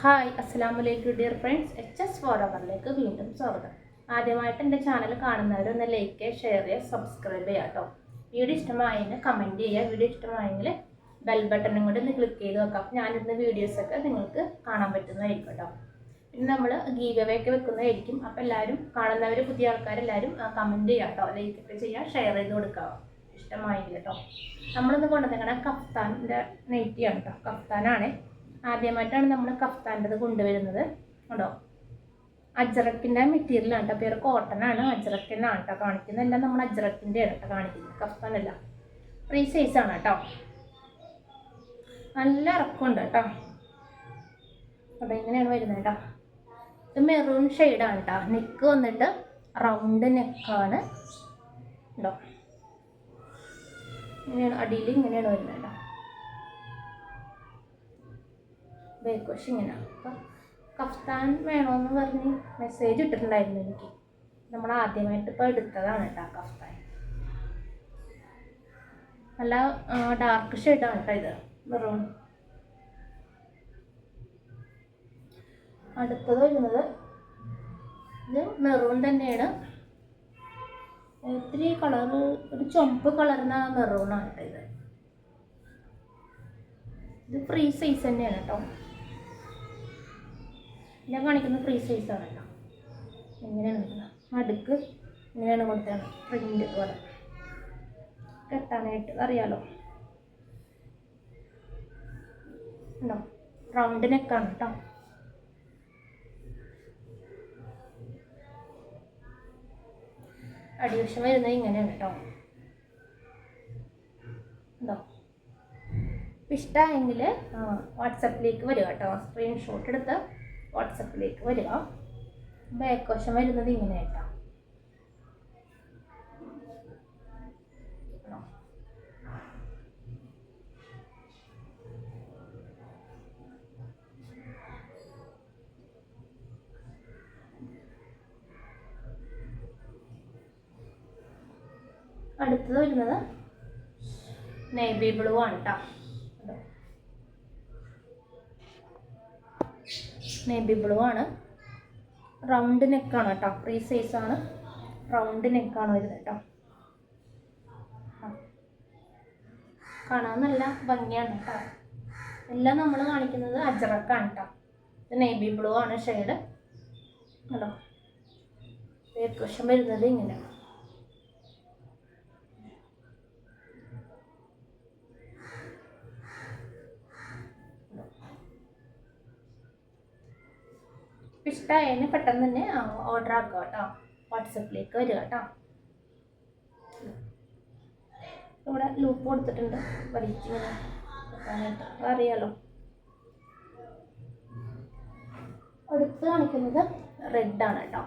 Hi അസ്സലാമലൈക്കും dear friends. H S four അവറിലേക്ക് വീണ്ടും സ്വാഗതം. ആദ്യമായിട്ട് എന്റെ ചാനൽ കാണുന്നവരൊന്ന് ലൈക്ക് ഷെയർ ചെയ്യുക സബ്സ്ക്രൈബ് ചെയ്യുക കേട്ടോ വീഡിയോ ഇഷ്ടമായെങ്കിൽ കമന്റ് ചെയ്യുക. വീഡിയോ ഇഷ്ടമായെങ്കിൽ ബെൽ ബട്ടണും കൂടി ഒന്ന് ക്ലിക്ക് ചെയ്ത് വെക്കാം ഞാനിരുന്ന വീഡിയോസൊക്കെ നിങ്ങൾക്ക് കാണാൻ പറ്റുന്നതായിരിക്കും കേട്ടോ പിന്നെ നമ്മൾ ഗീവ് അവേ ഒക്കെ വെക്കുന്നതായിരിക്കും. അപ്പോൾ എല്ലാവരും കാണുന്നവർ പുതിയ ആൾക്കാരെല്ലാവരും കമന്റ് ചെയ്യുക കേട്ടോ ലൈക്ക് ഒക്കെ ചെയ്യുക ഷെയർ ചെയ്ത് കൊടുക്കുക. ഇഷ്ടമായെങ്കിൽ കേട്ടോ നമ്മളിന്ന് കൊണ്ടുവന്നിരിക്കണ കഫ്താന്റെ നെയ്റ്റിയാണ് കേട്ടോ കഫ്താനാണ്. ആദ്യമായിട്ടാണ് നമ്മൾ കഫ്താന്റെത് കൊണ്ടുവരുന്നത്. കേട്ടോ അജ്രക്കിന്റെ മെറ്റീരിയലാണ് കേട്ടോ പേര് കോട്ടൺ ആണ്. കേട്ടോ കാണിക്കുന്നതെല്ലാം നമ്മൾ അജ്രക്കിന്റെ ആണ് കേട്ടോ കാണിക്കുന്നത്. കഫ്താനല്ല ഫ്രീ ആണ് കേട്ടോ നല്ല ഇറക്കമുണ്ട് കേട്ടോ അപ്പോൾ ഇങ്ങനെയാണ് വരുന്നത് കേട്ടോ ഇത് മെറൂൺ ഷെയ്ഡാണ് കേട്ടോ നെക്ക് വന്നിട്ട് റൗണ്ട് നെക്കാണ് കേട്ടോ ഇങ്ങനെയാണ്. അടിയിൽ ഇങ്ങനെയാണ് വരുന്നത് കേട്ടോ ബേക്ക് വശം ഇങ്ങനെയാണ് അപ്പം കഫ്താൻ വേണമെന്ന് പറഞ്ഞ് മെസ്സേജ് ഇട്ടിട്ടുണ്ടായിരുന്നു എനിക്ക്. നമ്മൾ ആദ്യമായിട്ട് ഇപ്പോൾ എടുത്തതാണ് കേട്ടോ കഫ്താൻ. നല്ല ഡാർക്ക് ഷെയ്ഡാണ് കേട്ടോ ഇത്. മെറൂൺ അടുത്തത് വരുന്നത് ഇത് മെറൂൺ തന്നെയാണ്. ഒത്തിരി കളർ ഒരു ചുമപ്പ് കളർന്ന മെറൂണാണ് കേട്ടോ ഇത്. ഇത് ഫ്രീ സൈസ് തന്നെയാണ് കേട്ടോ ഞാൻ കാണിക്കുന്നത് ഫ്രീ സൈസാണ് കേട്ടോ ഇങ്ങനെയാണ് നിൽക്കുന്നത്. അടുക്ക് ഇങ്ങനെയാണ് കൊടുത്തത് പ്രിന്റ് പോലെ. കെട്ടാനായിട്ട് അറിയാലോ. ഉണ്ടോ? റൗണ്ട് നെക്കാണ് കേട്ടോ അടിവശം വരുന്നത് ഇങ്ങനെയാണ് കേട്ടോ ഉണ്ടോ? ഇഷ്ടമായെങ്കിൽ വാട്സപ്പിലേക്ക് വരിക കേട്ടോ സ്ക്രീൻഷോട്ട് എടുത്ത് വാട്സപ്പിലേക്ക് വരിക. ബാക്ക് വശം വരുന്നത് ഇങ്ങനെ കേട്ടോ അടുത്തത് വരുന്നത് നേവി ബ്ലൂ ആണ് കേട്ടോ നേവി ബ്ലൂ ആണ്. റൗണ്ട് നെക്കാണ് കേട്ടോ. ഫ്രീ ആണ്. റൗണ്ട് നെക്കാണ് വരുന്നത് കേട്ടോ. കാണാൻ നല്ല ഭംഗിയാണ് കേട്ടോ. എല്ലാം നമ്മൾ കാണിക്കുന്നത് അജറക്കാണ് കേട്ടോ. ഇത് നേവി ബ്ലൂ ആണ് ഷെയ്ഡ് കേട്ടോ വശം വരുന്നത് ഇങ്ങനെയാണ് ഇഷ്ടമായതിന് പെട്ടെന്ന് തന്നെ ഓർഡർ ആക്കുക കേട്ടോ. വാട്സപ്പിലേക്ക് വരിക കേട്ടോ. ഇവിടെ ലൂപ്പ് കൊടുത്തിട്ടുണ്ട്. വലിച്ചിങ്ങനെ അറിയാലോ. അടുത്ത് കാണിക്കുന്നത് റെഡാണ് കേട്ടോ.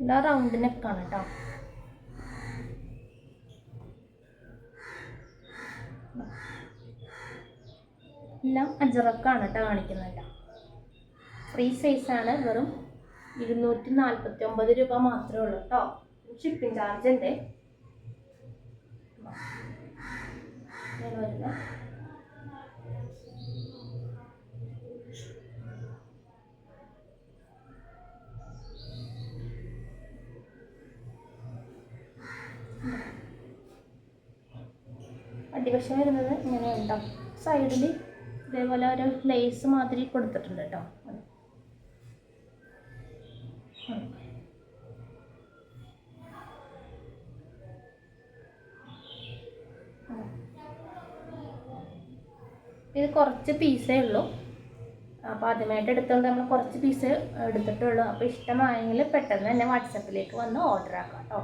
എല്ലാ റൗണ്ടിനൊക്കെ ആണ് കേട്ടോ. എല്ലാം അജറക്കാണ് കേട്ടോ കാണിക്കുന്നില്ല ഫ്രീ സൈസാണ് വെറും ഇരുന്നൂറ്റി നാൽപ്പത്തി ഒമ്പത് രൂപ മാത്രമേ ഉള്ളൂ കേട്ടോ. ഷിപ്പിംഗ് ചാർജ് ഉണ്ട്. അടിവശം വരുന്നത് ഇങ്ങനെ ഉണ്ടാവും സൈഡിൽ ഇതേപോലെ ഒരു ലേസ് മാതിരി കൊടുത്തിട്ടുണ്ട് കേട്ടോ ഇത് കുറച്ച് പീസേ ഉള്ളൂ. അപ്പോൾ ആദ്യമായിട്ട് എടുത്തുകൊണ്ട് നമ്മൾ കുറച്ച് പീസ് എടുത്തിട്ടുള്ളൂ അപ്പോൾ ഇഷ്ടമായെങ്കിൽ പെട്ടെന്ന് തന്നെ വാട്സപ്പിലേക്ക് വന്ന് ഓർഡർ ആക്കാം കേട്ടോ